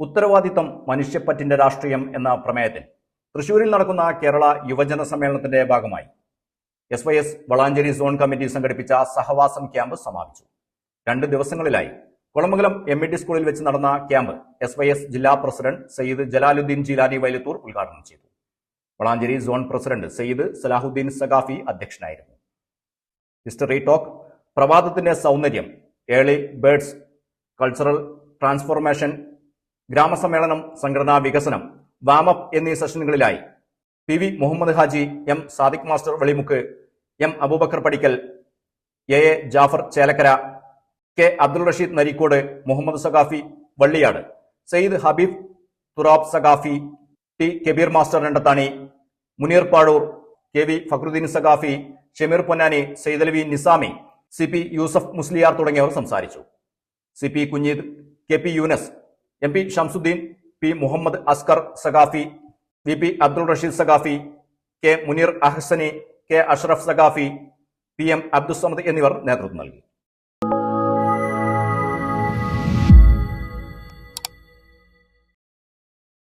ഉത്തരവാദിത്തം മനുഷ്യപ്പറ്റിന്റെ രാഷ്ട്രീയം എന്ന പ്രമേയത്തിൽ. തൃശൂരിൽ നടക്കുന്ന കേരള യുവജന സമ്മേളനത്തിന്റെ ഭാഗമായി S Y S Valanchery zone committee സംഘടിപ്പിച്ച സഹവാസം ക്യാമ്പ് സമാപിച്ചു. രണ്ട് ദിവസങ്ങളിലായി കുളമംഗലം എം ഇ ടി സ്കൂളിൽ വെച്ച് നടന്ന ക്യാമ്പ് എസ് വൈ എസ് ജില്ലാ പ്രസിഡന്റ് സയ്യിദ് ജലാലുദ്ദീൻ ജിലാനി വൈലത്തൂർ ഉദ്ഘാടനം ചെയ്തു. വളാഞ്ചേരി സോൺ പ്രസിഡന്റ് സയ്യിദ് സലാഹുദ്ദീൻ സഖാഫി അധ്യക്ഷനായിരുന്നു. ഹിസ്റ്ററി ടോക്ക് പ്രഭാതത്തിന്റെ സൗന്ദര്യം ഏളി ബേർഡ്സ് കൾച്ചറൽ ട്രാൻസ്ഫോർമേഷൻ ഗ്രാമസമ്മേളനം സംഘടനാ വികസനം വാമപ്പ് എന്നീ സെഷനുകളിലായി P V Muhammad Haji M Sadiq master Velimukku M Abubakar Padikkal A A Jafar Chelakkara K Abdul Rasheed Narikkode Muhammad Saqafi Valliyad Sayed Habeeb Thurab Saqafi T Kabeer master Randathani Muneer Padur K V Fakhruddin Saqafi Shameer Ponnani Saidalavi Nizami C P Yusuf Musliyar തുടങ്ങിയവർ സംസാരിച്ചു. C P Kunheed K P Yunus M P Shamsuddin P Muhammad Askar Saqafi V P Abdul Rasheed Saqafi K Muneer Ahsani K Ashraf Saqafi P M Abdussamad എന്നിവർ നേതൃത്വം നൽകി.